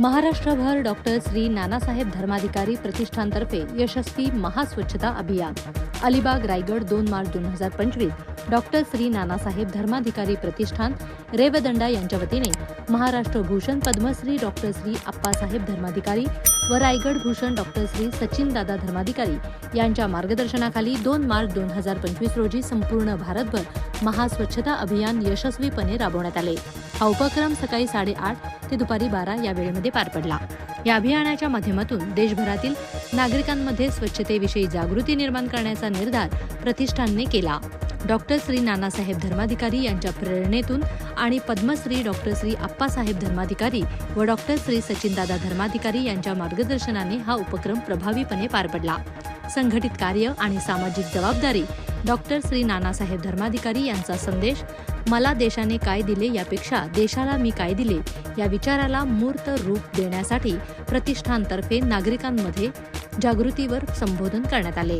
महाराष्ट्रभर डॉक्टर श्री नानासाहेब धर्माधिकारी प्रतिष्ठानतर्फे यशस्वी महास्वच्छता अभियान. अलिबाग रायगड दोन मार्च दोन हजार पंचवीस. डॉक्टर श्री नानासाहेब धर्माधिकारी प्रतिष्ठान रेवदंडा यांच्या वतीने महाराष्ट्र भूषण पद्मश्री डॉक्टर श्री आप्पासाहेब धर्माधिकारी व रायगड भूषण डॉक्टर श्री सचिन दादा धर्माधिकारी यांच्या मार्गदर्शनाखाली दोन मार्च दोन हजार पंचवीस रोजी संपूर्ण भारतभर महास्वच्छता अभियान यशस्वीपणे राबवण्यात आले. हा उपक्रम सकाळी साडेआठ ते दुपारी बारा या वेळेमध्ये पार पडला. या अभियानाच्या माध्यमातून देशभरातील नागरिकांमध्ये स्वच्छतेविषयी जागृती निर्माण करण्याचा निर्धार प्रतिष्ठानने केला. डॉक्टर श्री नानासाहेब धर्माधिकारी यांच्या प्रेरणेतून आणि पद्मश्री डॉक्टर श्री आप्पासाहेब धर्माधिकारी व डॉक्टर श्री सचिनदादा धर्माधिकारी यांच्या मार्गदर्शनाने हा उपक्रम प्रभावीपणे पार पडला. संघटित कार्य आणि सामाजिक जबाबदारी डॉक्टर श्री नानासाहेब धर्माधिकारी यांचा संदेश मला देशाने काय दिले यापेक्षा देशाला मी काय दिले या विचाराला मूर्त रूप देण्यासाठी प्रतिष्ठानतर्फे नागरिकांमध्ये जागृतीवर संबोधन करण्यात आले.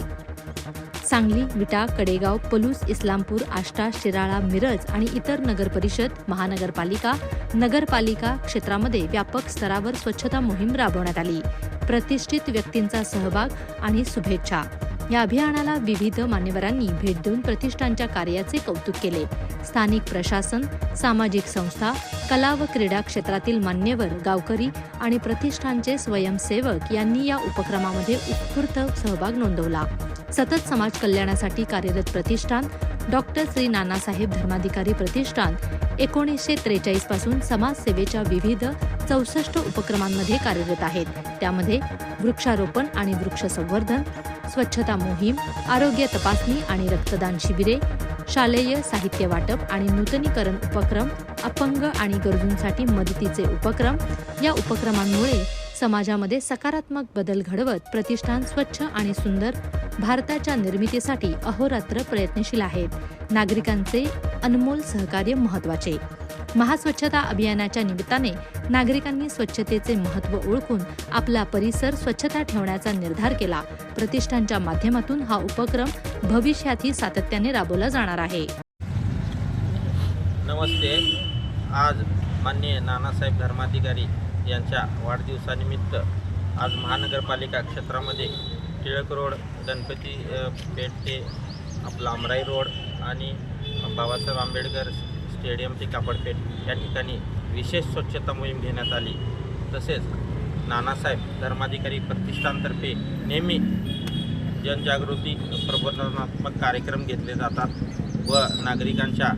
सांगली विटा कडेगाव पलूस इस्लामपूर आष्टा शिराळा मिरज आणि इतर नगरपरिषद महानगरपालिका नगरपालिका क्षेत्रामध्ये व्यापक स्तरावर स्वच्छता मोहीम राबवण्यात आली. प्रतिष्ठित व्यक्तींचा सहभाग आणि शुभेच्छा. या अभियानाला विविध मान्यवरांनी भेट देऊन प्रतिष्ठानच्या कार्याचे कौतुक केले. स्थानिक प्रशासन सामाजिक संस्था कला व क्रीडा क्षेत्रातील मान्यवर गावकरी आणि प्रतिष्ठानचे स्वयंसेवक यांनी या उपक्रमामध्ये उत्स्फूर्त सहभाग नोंदवला. सतत समाज कल्याणासाठी कार्यरत प्रतिष्ठान डॉक्टर श्री नानासाहेब धर्माधिकारी प्रतिष्ठान एकोणीसशे त्रेचाळीसपासून समाजसेवेच्या विविध चौसष्ट उपक्रमांमध्ये कार्यरत आहेत. त्यामध्ये वृक्षारोपण आणि वृक्ष संवर्धन स्वच्छता मोहीम आरोग्य तपासणी आणि रक्तदान शिबिरे शालेय साहित्य वाटप आणि नूतनीकरण उपक्रम अपंग आणि गरजूंसाठी मदतीचे उपक्रम. या उपक्रमांमुळे समाजामध्ये सकारात्मक बदल घडवत प्रतिष्ठान स्वच्छ आणि सुंदर भारताच्या निर्मितीसाठी अहोरात्र प्रयत्नशील आहेत. नागरिकांचे अनमोल सहकार्य महत्त्वाचे महास्वच्छता अभियानाच्या निमित्ताने नागरिकांनी स्वच्छतेचे महत्त्व ओळखून आपला परिसर स्वच्छता ठेवण्याचा निर्धार केला. प्रतिष्ठानच्या माध्यमातून हा उपक्रम भविष्यातही सातत्याने राबवला जाणार आहे. नमस्ते. आज माननीय नानासाहेब धर्माधिकारी यांच्या वाढदिवसानिमित्त आज महानगरपालिका क्षेत्रामध्ये टिळक रोड गणपती पेठ ते आपला अमराई रोड आणि बाबासाहेब आंबेडकर स्टेडियम ते कापडपेठ या ठिकाणी विशेष स्वच्छता मोहीम घेण्यात आली. तसेच नानासाहेब धर्माधिकारी प्रतिष्ठानतर्फे नेहमी जनजागृती प्रबोधनात्मक कार्यक्रम घेतले जातात व नागरिकांच्या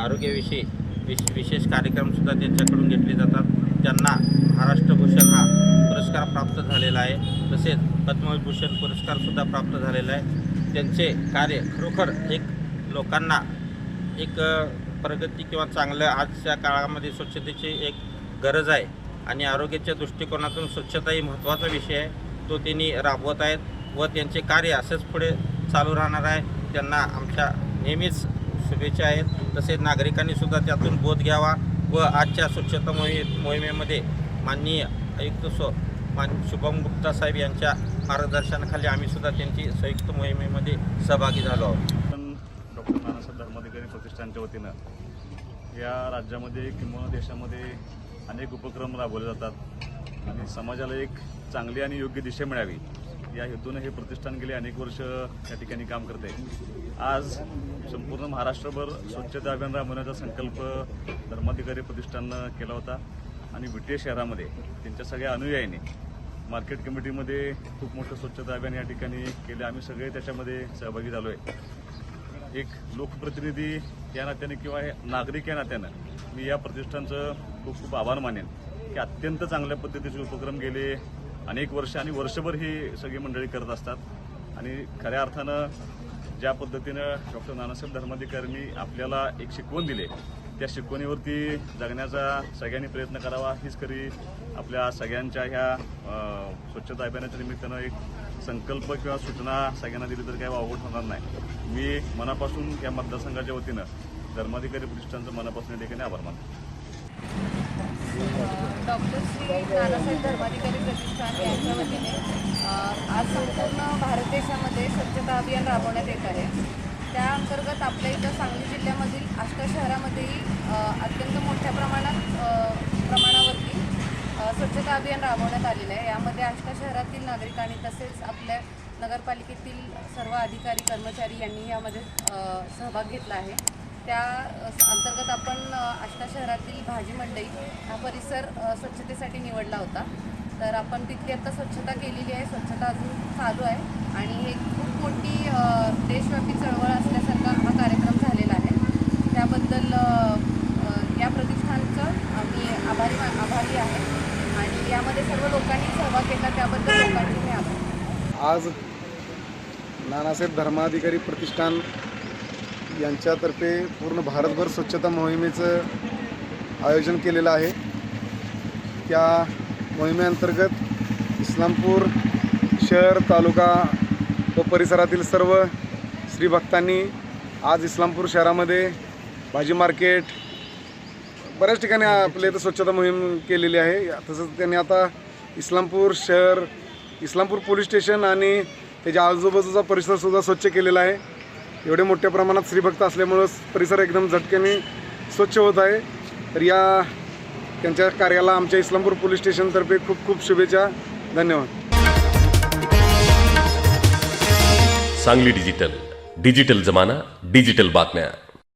आरोग्याविषयी विश विशेष कार्यक्रमसुद्धा त्यांच्याकडून घेतले जातात. त्यांना महाराष्ट्रभूषण हा पुरस्कार प्राप्त झालेला आहे. तसेच पद्मविभूषण पुरस्कारसुद्धा प्राप्त झालेला आहे. त्यांचे कार्य खरोखर एक लोकांना एक प्रगती किंवा चांगलं आजच्या काळामध्ये स्वच्छतेची एक गरज आहे आणि आरोग्याच्या दृष्टिकोनातून स्वच्छता ही महत्त्वाचा विषय आहे. तो त्यांनी राबवत आहेत व त्यांचे कार्य असंच पुढे चालू राहणार आहे. त्यांना आमच्या नेहमीच शुभेच्छा आहेत. तसेच नागरिकांनी सुद्धा त्यातून बोध घ्यावा व आजच्या स्वच्छता मोहि मोहिमेमध्ये माननीय आयुक्त स्व मान शुभम गुप्ता साहेब यांच्या मार्गदर्शनाखाली आम्ही सुद्धा त्यांची संयुक्त मोहिमेमध्ये सहभागी झालो आहोत. पण धर्माधिकारी प्रतिष्ठानच्या वतीनं या राज्यामध्ये किंवा देशामध्ये अनेक उपक्रम राबवले जातात आणि समाजाला एक चांगली आणि योग्य दिशा मिळावी या हेतूनं हे प्रतिष्ठान गेले अनेक वर्ष या ठिकाणी काम करते. आज संपूर्ण महाराष्ट्रभर स्वच्छता अभियान राबवण्याचा संकल्प धर्माधिकारी प्रतिष्ठाननं केला होता आणि विटे शहरामध्ये त्यांच्या सगळ्या अनुयायीने मार्केट कमिटीमध्ये खूप मोठं स्वच्छता अभियान या ठिकाणी केलं. आम्ही सगळे त्याच्यामध्ये सहभागी झालो आहे एक लोकप्रतिनिधी या नात्याने किंवा हे नागरिक या नात्यानं मी या प्रतिष्ठानचं खूप खूप आभार मानेन की अत्यंत चांगल्या पद्धतीचे उपक्रम गेले अनेक वर्ष आणि वर्षभर ही सगळी मंडळी करत असतात. आणि खऱ्या अर्थानं ज्या पद्धतीनं डॉक्टर नानासाहेब धर्माधिकाऱ्यांनी आपल्याला एक शिकवण दिली त्या शिकवणीवरती जगण्याचा सगळ्यांनी प्रयत्न करावा हीच खरी आपल्या सगळ्यांच्या ह्या स्वच्छता अभियानाच्या निमित्तानं एक संकल्प किंवा सूचना सगळ्यांना दिली तर काही अवघड होणार नाही. मी मनापासून या मतदारसंघाच्या वतीनं धर्माधिकारी प्रतिष्ठानचं मनापासून या ठिकाणी आभार मानतो. डॉक्टर श्री नानासाहेब धर्माधिकारी प्रतिष्ठान यांच्या वतीने आज संपूर्ण भारत देशामध्ये स्वच्छता अभियान राबवण्यात येत आहे. त्या अंतर्गत आपल्या इथं सांगली जिल्ह्यामधील आष्टा शहरामध्येही अत्यंत मोठ्या प्रमाणात प्रमाणावर स्वच्छता अभियान राबवण्यात आलेलं आहे. यामध्ये आष्टा शहरातील नागरिकांनी तसेच आपल्या नगरपालिकेतील सर्व अधिकारी कर्मचारी यांनी यामध्ये सहभाग घेतला आहे. त्या अंतर्गत आपण आष्टा शहरातील भाजी मंडई हा परिसर स्वच्छतेसाठी निवडला होता. तर आपण तिथली आता स्वच्छता केलेली आहे. स्वच्छता अजून चालू आहे. आणि हे खूप मोठी देशव्यापी चळवळ असल्यासारखा हा कार्यक्रम झालेला आहे. त्याबद्दल या प्रतिष्ठानचं आम्ही आभारी आभारी आहे. यामध्ये सर्व लोकांनी सहभाग घेतला त्याबद्दल लोकांचे मी आभार. आज नानासाहेब धर्माधिकारी प्रतिष्ठान यांच्यातर्फे पूर्ण भारतभर स्वच्छता मोहिमेचं आयोजन केलेलं आहे. त्या मोहिमेअंतर्गत इस्लामपूर शहर तालुका व परिसरातील सर्व श्रीभक्तांनी आज इस्लामपूर शहरामध्ये भाजी मार्केट बऱ्याच ठिकाणी आपल्या इथं स्वच्छता मोहीम केलेली आहे. तसंच त्यांनी आता इस्लामपूर शहर इस्लामपूर पोलीस स्टेशन आणि त्याच्या आजूबाजूचा परिसरसुद्धा स्वच्छ केलेला आहे. एवढे मोठ्या प्रमाणात श्रीभक्त असल्यामुळं परिसर एकदम झटक्याने स्वच्छ होत आहे. तर या त्यांच्या कार्याला आमच्या इस्लामपूर पोलीस स्टेशनतर्फे खूप खूप शुभेच्छा. धन्यवाद. सांगली डिजिटल. डिजिटल जमाना डिजिटल बातम्या.